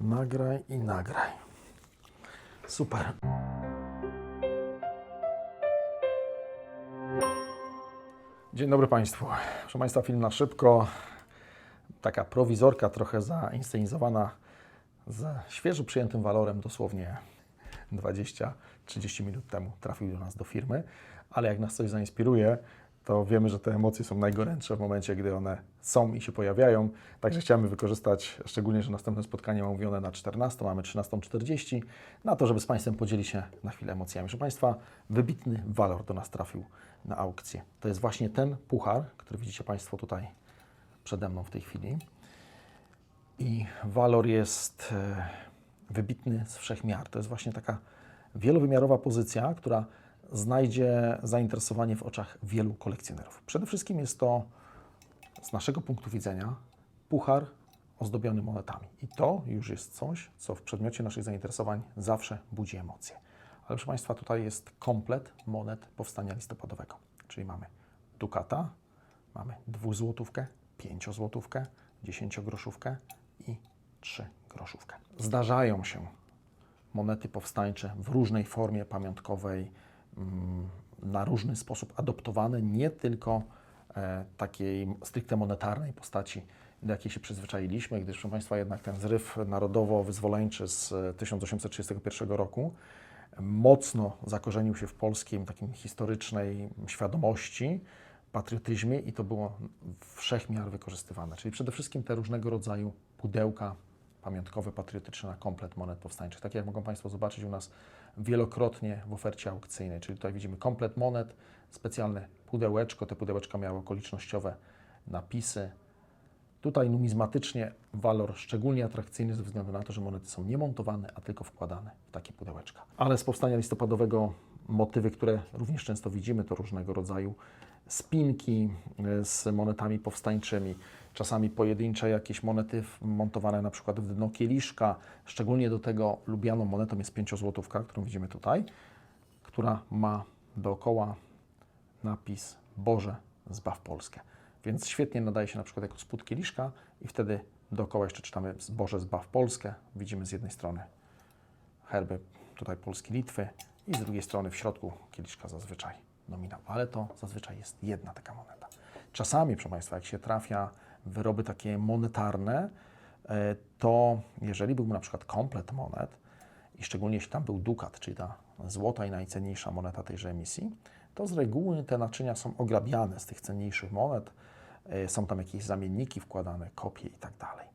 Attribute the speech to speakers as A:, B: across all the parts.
A: Nagraj i nagraj. Super. Dzień dobry Państwu. Proszę Państwa, film na szybko. Taka prowizorka, trochę zainscenizowana z świeżo przyjętym walorem, dosłownie 20-30 minut temu trafił do nas do firmy, ale jak nas coś zainspiruje, to wiemy, że te emocje są najgorętsze w momencie, gdy one są i się pojawiają. Także chciałem wykorzystać, szczególnie, że następne spotkanie mam mówione na 14, mamy 13.40, na to, żeby z Państwem podzielić się na chwilę emocjami. Proszę Państwa, wybitny walor do nas trafił na aukcję. To jest właśnie ten puchar, który widzicie Państwo tutaj przede mną w tej chwili. I walor jest e, wybitny z wszech miar. To jest właśnie taka wielowymiarowa pozycja, która znajdzie zainteresowanie w oczach wielu kolekcjonerów. Przede wszystkim jest to z naszego punktu widzenia puchar ozdobiony monetami. I to już jest coś, co w przedmiocie naszych zainteresowań zawsze budzi emocje. Ale proszę Państwa, tutaj jest komplet monet powstania listopadowego. Czyli mamy dukata, mamy dwuzłotówkę, pięciozłotówkę, dziesięciogroszówkę i trzygroszówkę. Zdarzają się monety powstańcze w różnej formie pamiątkowej, na różny sposób adoptowane, nie tylko e, takiej stricte monetarnej postaci, do jakiej się przyzwyczailiśmy, gdyż, proszę Państwa, jednak ten zryw narodowo-wyzwoleńczy z e, 1831 roku mocno zakorzenił się w polskim takim historycznej świadomości, patriotyzmie i to było wszechmiar wykorzystywane. Czyli przede wszystkim te różnego rodzaju pudełka pamiątkowe, patriotyczne na komplet monet powstańczych. Tak jak mogą Państwo zobaczyć u nas wielokrotnie w ofercie aukcyjnej. Czyli tutaj widzimy komplet monet, specjalne pudełeczko. Te pudełeczka miały okolicznościowe napisy. Tutaj numizmatycznie walor szczególnie atrakcyjny ze względu na to, że monety są nie montowane, a tylko wkładane w takie pudełeczka. Ale z powstania listopadowego motywy, które również często widzimy, to różnego rodzaju spinki e, z monetami powstańczymi, czasami pojedyncze jakieś monety montowane na przykład w dno kieliszka. Szczególnie do tego lubianą monetą jest pięciozłotówka, którą widzimy tutaj, która ma dookoła napis Boże, zbaw Polskę. Więc świetnie nadaje się na przykład jako spód kieliszka i wtedy dookoła jeszcze czytamy Boże, zbaw Polskę. Widzimy z jednej strony herby tutaj Polski, Litwy i z drugiej strony w środku kieliszka zazwyczaj nominał, ale to zazwyczaj jest jedna taka moneta. Czasami, proszę Państwa, jak się trafia wyroby takie monetarne, e, to jeżeli byłby na przykład komplet monet i szczególnie jeśli tam był dukat, czyli ta złota i najcenniejsza moneta tejże emisji, to z reguły te naczynia są ograbiane z tych cenniejszych monet, e, są tam jakieś zamienniki wkładane, kopie i tak dalej.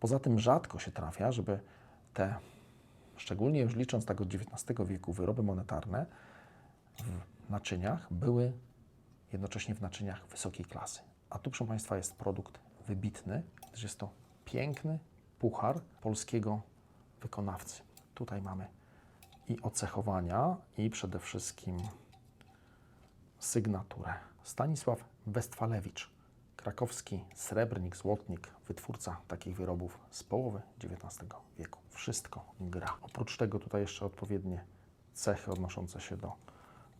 A: Poza tym rzadko się trafia, żeby te szczególnie już licząc tak od XIX wieku, wyroby monetarne w naczyniach były jednocześnie w naczyniach wysokiej klasy. A tu, proszę Państwa, jest produkt wybitny, gdyż jest to piękny puchar polskiego wykonawcy. Tutaj mamy i ocechowania, i przede wszystkim sygnaturę. Stanisław Westfalewicz, krakowski srebrnik, złotnik, wytwórca takich wyrobów z połowy XIX wieku. Wszystko gra. Oprócz tego tutaj jeszcze odpowiednie cechy odnoszące się do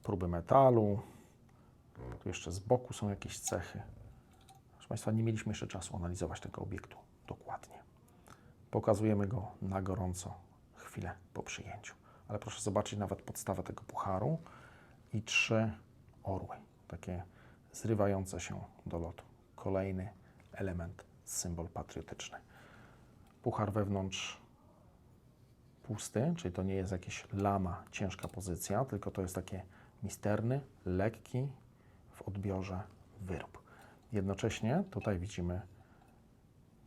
A: próby metalu. Tu jeszcze z boku są jakieś cechy. Proszę Państwa, nie mieliśmy jeszcze czasu analizować tego obiektu dokładnie. Pokazujemy go na gorąco chwilę po przyjęciu. Ale proszę zobaczyć nawet podstawę tego pucharu i trzy orły, takie zrywające się do lotu. Kolejny element, symbol patriotyczny. Puchar wewnątrz pusty, czyli to nie jest jakieś lama, ciężka pozycja, tylko to jest takie misterny, lekki w odbiorze wyrób. Jednocześnie tutaj widzimy,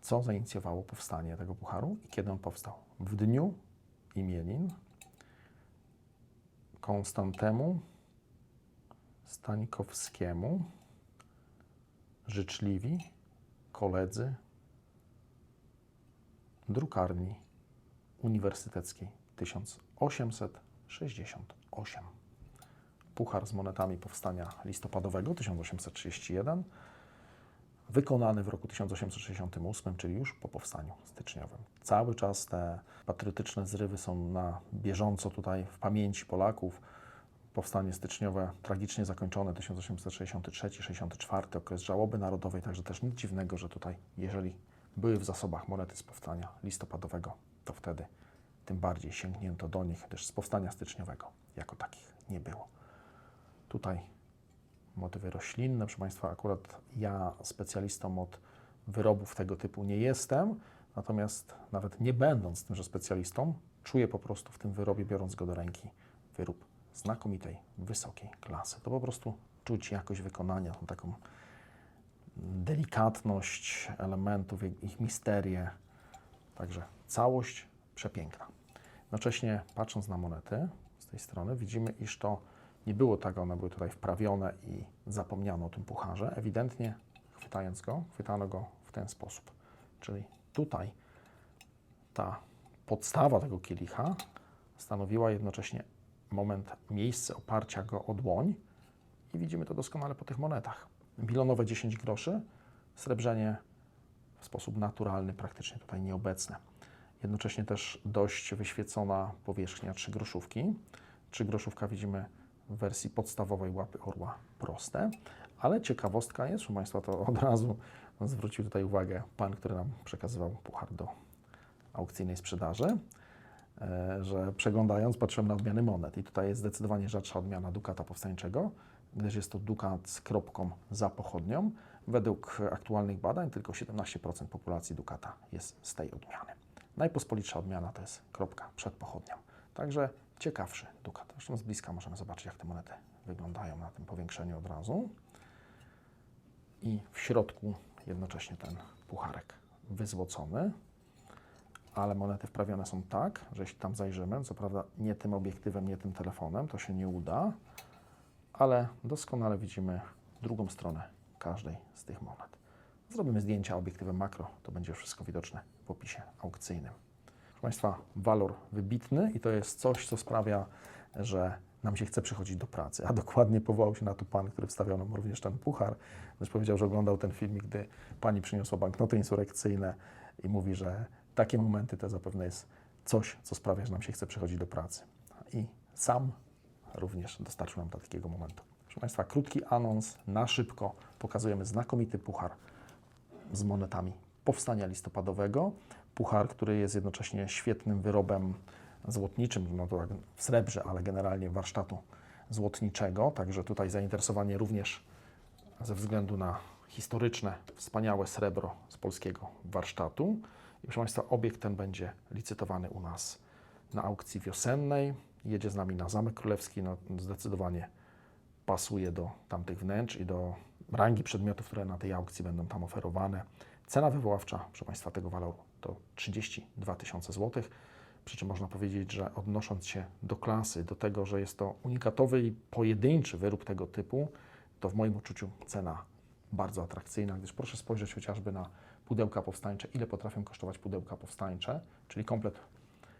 A: co zainicjowało powstanie tego pucharu i kiedy on powstał. W dniu imienin Konstantemu Stanikowskiemu życzliwi koledzy drukarni uniwersyteckiej 1868. Puchar z monetami powstania listopadowego 1831, wykonany w roku 1868, czyli już po powstaniu styczniowym. Cały czas te patriotyczne zrywy są na bieżąco tutaj w pamięci Polaków. Powstanie styczniowe tragicznie zakończone 1863-64, okres żałoby narodowej, także też nic dziwnego, że tutaj, jeżeli były w zasobach monety z powstania listopadowego, to wtedy tym bardziej sięgnięto do nich, gdyż z powstania styczniowego jako takich nie było. Tutaj motywy roślinne, proszę Państwa, akurat ja specjalistą od wyrobów tego typu nie jestem, natomiast nawet nie będąc tymże specjalistą, czuję po prostu w tym wyrobie, biorąc go do ręki, wyrób znakomitej, wysokiej klasy. To po prostu czuć jakość wykonania, tą taką delikatność elementów, ich- misterię. Także całość przepiękna. Jednocześnie patrząc na monety z tej strony, widzimy, iż to nie było tak, one były tutaj wprawione i zapomniano o tym pucharze. Ewidentnie chwytając go, chwytano go w ten sposób. Czyli tutaj ta podstawa tego kielicha stanowiła jednocześnie moment, miejsce oparcia go o dłoń i widzimy to doskonale po tych monetach. Bilonowe 10 groszy, srebrzenie w sposób naturalny, praktycznie tutaj nieobecne. Jednocześnie też dość wyświecona powierzchnia trzygroszówki. Trzygroszówka widzimy w wersji podstawowej łapy orła proste, ale ciekawostka jest, proszę Państwa, to od razu zwrócił tutaj uwagę pan, który nam przekazywał puchar do aukcyjnej sprzedaży, że przeglądając patrzyłem na odmiany monet i tutaj jest zdecydowanie rzadsza odmiana dukata powstańczego, gdyż jest to dukat z kropką za pochodnią. Według aktualnych badań tylko 17% populacji dukata jest z tej odmiany. Najpospolitsza odmiana to jest kropka przed pochodnią. Także ciekawszy dukat. Zresztą z bliska możemy zobaczyć, jak te monety wyglądają na tym powiększeniu od razu. I w środku jednocześnie ten pucharek wyzłocony, ale monety wprawione są tak, że jeśli tam zajrzymy, co prawda nie tym obiektywem, nie tym telefonem, to się nie uda, ale doskonale widzimy drugą stronę każdej z tych monet. Zrobimy zdjęcia obiektywem makro, to będzie wszystko widoczne w opisie aukcyjnym. Proszę Państwa, walor wybitny i to jest coś, co sprawia, że nam się chce przychodzić do pracy. A dokładnie powołał się na to pan, który wstawiał nam również ten puchar, gdyż powiedział, że oglądał ten filmik, gdy pani przyniosła banknoty insurekcyjne i mówi, że takie momenty to zapewne jest coś, co sprawia, że nam się chce przychodzić do pracy. I sam również dostarczył nam takiego momentu. Proszę Państwa, krótki anons, na szybko pokazujemy znakomity puchar z monetami powstania listopadowego. Puchar, który jest jednocześnie świetnym wyrobem złotniczym, no to tak w srebrze, ale generalnie warsztatu złotniczego. Także tutaj zainteresowanie również ze względu na historyczne, wspaniałe srebro z polskiego warsztatu. I proszę Państwa, obiekt ten będzie licytowany u nas na aukcji wiosennej. Jedzie z nami na Zamek Królewski. No, zdecydowanie pasuje do tamtych wnętrz i do rangi przedmiotów, które na tej aukcji będą tam oferowane. Cena wywoławcza, proszę Państwa, tego waloru to 32 tysiące złotych. Przy czym można powiedzieć, że odnosząc się do klasy, do tego, że jest to unikatowy i pojedynczy wyrób tego typu, to w moim odczuciu cena bardzo atrakcyjna, gdyż proszę spojrzeć chociażby na pudełka powstańcze, ile potrafią kosztować pudełka powstańcze, czyli komplet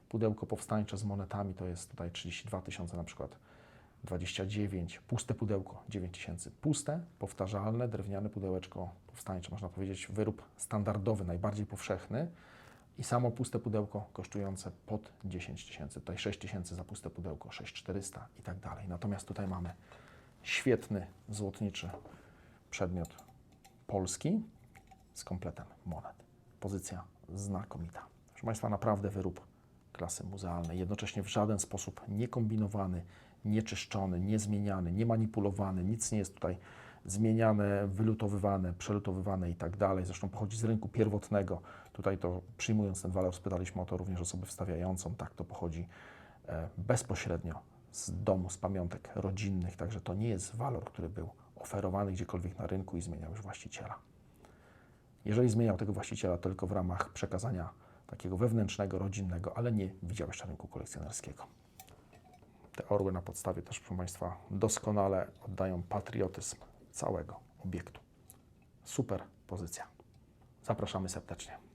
A: pudełko powstańcze z monetami to jest tutaj 32 tysiące na przykład 29, puste pudełko 9 tysięcy, puste, powtarzalne, drewniane pudełeczko powstańcze, można powiedzieć wyrób standardowy, najbardziej powszechny. I samo puste pudełko kosztujące pod 10 tysięcy, tutaj 6 tysięcy za puste pudełko, 6400 i tak dalej. Natomiast tutaj mamy świetny, złotniczy przedmiot polski z kompletem monet. Pozycja znakomita. Proszę Państwa, naprawdę wyrób klasy muzealnej, jednocześnie w żaden sposób nie kombinowany, nie czyszczony, nie zmieniany, nie manipulowany, nic nie jest tutaj zmieniane, wylutowywane, przelutowywane i tak dalej. Zresztą pochodzi z rynku pierwotnego. Tutaj to przyjmując ten walor spytaliśmy o to również osobę wstawiającą. Tak, to pochodzi e, bezpośrednio z domu, z pamiątek rodzinnych, także to nie jest walor, który był oferowany gdziekolwiek na rynku i zmieniał już właściciela. Jeżeli zmieniał tego właściciela, tylko w ramach przekazania takiego wewnętrznego, rodzinnego, ale nie widział jeszcze rynku kolekcjonerskiego. Te orły na podstawie też, proszę Państwa, doskonale oddają patriotyzm całego obiektu. Super pozycja. Zapraszamy serdecznie.